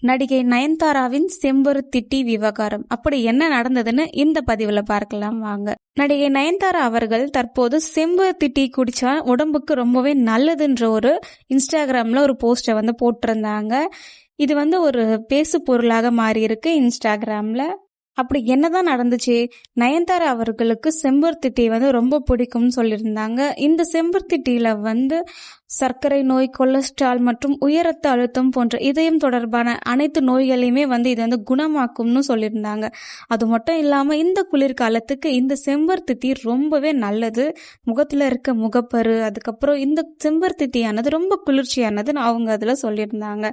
நடிகை நயன்தாராவின் செம்பருத்திட்டி விவகாரம். அப்படி என்ன நடந்ததுன்னு இந்த பதிவுல பார்க்கலாம் வாங்க. நடிகை நயன்தாரா அவர்கள் தற்போது செம்பருத்தி டீ குடிச்சா உடம்புக்கு ரொம்பவே நல்லதுன்ற ஒரு இன்ஸ்டாகிராம்ல ஒரு போஸ்டை வந்து போட்டிருந்தாங்க. இது வந்து ஒரு பேசு பொருளாக மாறி இருக்கு இன்ஸ்டாகிராம்ல. அப்படி என்னதான் நடந்துச்சு? நயன்தாரா அவர்களுக்கு செம்பருத்தி டீ வந்து ரொம்ப பிடிக்கும்னு சொல்லியிருந்தாங்க. இந்த செம்பருத்தி டீல வந்து சர்க்கரை நோய் கொலஸ்ட்ரால் மற்றும் உயர் ரத்த அழுத்தம் போன்ற இதயம் தொடர்பான அனைத்து நோய்களையுமே வந்து இது வந்து குணமாக்கும்னு சொல்லியிருந்தாங்க. அது மட்டும் இல்லாமல் இந்த குளிர்காலத்துக்கு இந்த செம்பருத்தி தீ ரொம்பவே நல்லது. முகத்தில் இருக்க முகப்பரு அதுக்கப்புறம் இந்த செம்பருத்தி தீயானது ரொம்ப குளிர்ச்சியானதுன்னு அவங்க அதில் சொல்லியிருந்தாங்க.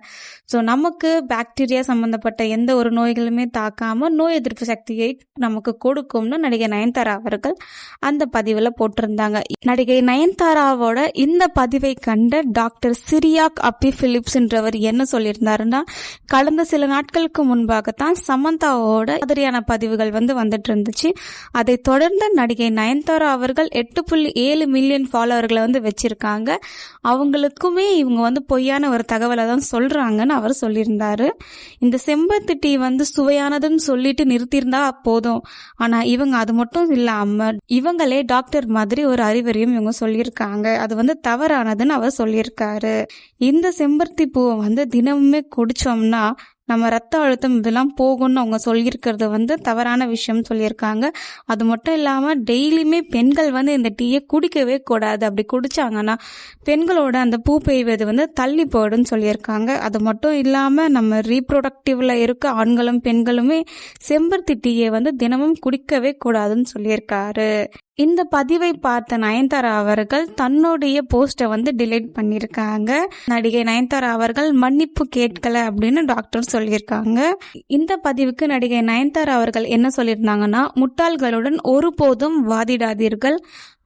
ஸோ நமக்கு பாக்டீரியா சம்மந்தப்பட்ட எந்த ஒரு நோய்களுமே தாக்காம நோய் எதிர்ப்பு சக்தியை நமக்கு கொடுக்கும்னு நடிகை நயன்தாரா அவர்கள் அந்த பதிவில் போட்டிருந்தாங்க. நடிகை நயன்தாராவோட இந்த பதிவை கண்ட டாக்டர் சிரியாக் அப்பி பிலிப்ஸ்ன்றவர் என்ன சொல்லியிருந்தாருன்னா கடந்த சில நாட்களுக்கு முன்பாகத்தான் சமந்தாவோட மாதிரியான பதிவுகள் வந்து வந்துட்டு இருந்துச்சு. அதை தொடர்ந்து நடிகை நயன்தாரா அவர்கள் எட்டு புள்ளி ஏழு மில்லியன் ஃபாலோவர்களை வந்து வச்சிருக்காங்க. அவங்களுக்குமே இவங்க வந்து பொய்யான ஒரு தகவலை தான் சொல்றாங்கன்னு அவர் சொல்லியிருந்தாரு. இந்த செம்பருத்தி டீ வந்து சுவையானதுன்னு சொல்லிட்டு நிறுத்தியிருந்தா போதும். ஆனா இவங்க அது மட்டும் இல்லாம இவங்களே டாக்டர் மாதிரி ஒரு அறிவுரையும் இவங்க சொல்லியிருக்காங்க. அது வந்து தவறானதுன்னு அவர் சொல்லியிருக்காரு. இந்த செம்பருத்தி பூவை வந்து தினமுமே குடித்தோம்னா நம்ம ரத்த அழுத்தம் இதெல்லாம் போகும்னு அவங்க சொல்லியிருக்கிறது வந்து தவறான விஷயம் சொல்லியிருக்காங்க. அது மட்டும் இல்லாமல் டெய்லியுமே பெண்கள் வந்து இந்த டீயை குடிக்கவே கூடாது. அப்படி குடித்தாங்கன்னா பெண்களோட அந்த பூ பெய்வது வந்து தள்ளி போயிடும்னு சொல்லியிருக்காங்க. அது மட்டும் இல்லாமல் நம்ம ரீப்ரொடக்டிவ்ல இருக்க ஆண்களும் பெண்களுமே செம்பருத்தி டீயை வந்து தினமும் குடிக்கவே கூடாதுன்னு சொல்லியிருக்காரு. இந்த பதிவை பார்த்த நயன்தாரா அவர்கள் தன்னுடைய போஸ்டை வந்து டிலீட் பண்ணியிருக்காங்க. நடிகை நயன்தாரா அவர்கள் மன்னிப்பு கேட்கல அப்படின்னு டாக்டர் சொல்லியிருக்காங்க. இந்த பதிவுக்கு நடிகை நயன்தாரா அவர்கள் என்ன சொல்லியிருந்தாங்கன்னா முட்டாள்களுடன் ஒருபோதும் வாதிடாதீர்கள்.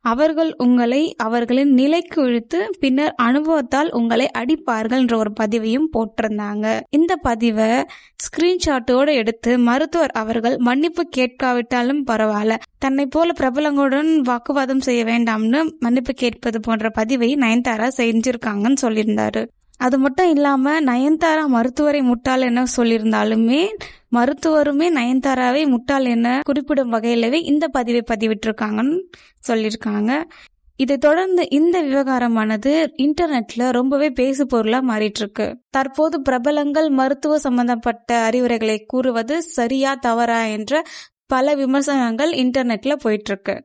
அவர்கள் உங்களை அவர்களின் நிலைக்கு இழுத்து பின்னர் அனுபவத்தால் உங்களை அடிப்பார்கள்ன்ற ஒரு பதிவையும் போட்டிருந்தாங்க. இந்த பதிவை ஸ்கிரீன்ஷாட்டோடு எடுத்து மருத்துவர் அவர்கள் மன்னிப்பு கேட்காவிட்டாலும் பரவாயில்ல. தன்னை போல பிரபலங்களுடன் வாக்குவாதம் செய்ய வேண்டாம்னு மன்னிப்பு கேட்பது போன்ற பதிவை நயன்தாரா செஞ்சிருக்காங்கன்னு சொல்லியிருந்தாரு. அது மட்டும் இல்லாம நயன்தாரா மருத்துவரை முட்டாள் என சொல்லியிருந்தாலுமே மருத்துவருமே நயன்தாராவை முட்டாள் என குறிப்பிடும் வகையிலவே இந்த பதிவை பதிவிட்டிருக்காங்கன்னு சொல்லியிருக்காங்க. இதை தொடர்ந்து இந்த விவகாரமானது இன்டர்நெட்ல ரொம்பவே பேசு பொருளா மாறிட்டு இருக்கு தற்போது பிரபலங்கள் மருத்துவ சம்பந்தப்பட்ட அறிவுரைகளை கூறுவது சரியா தவறா என்ற பல விமர்சனங்கள் இன்டர்நெட்ல போயிட்டு இருக்கு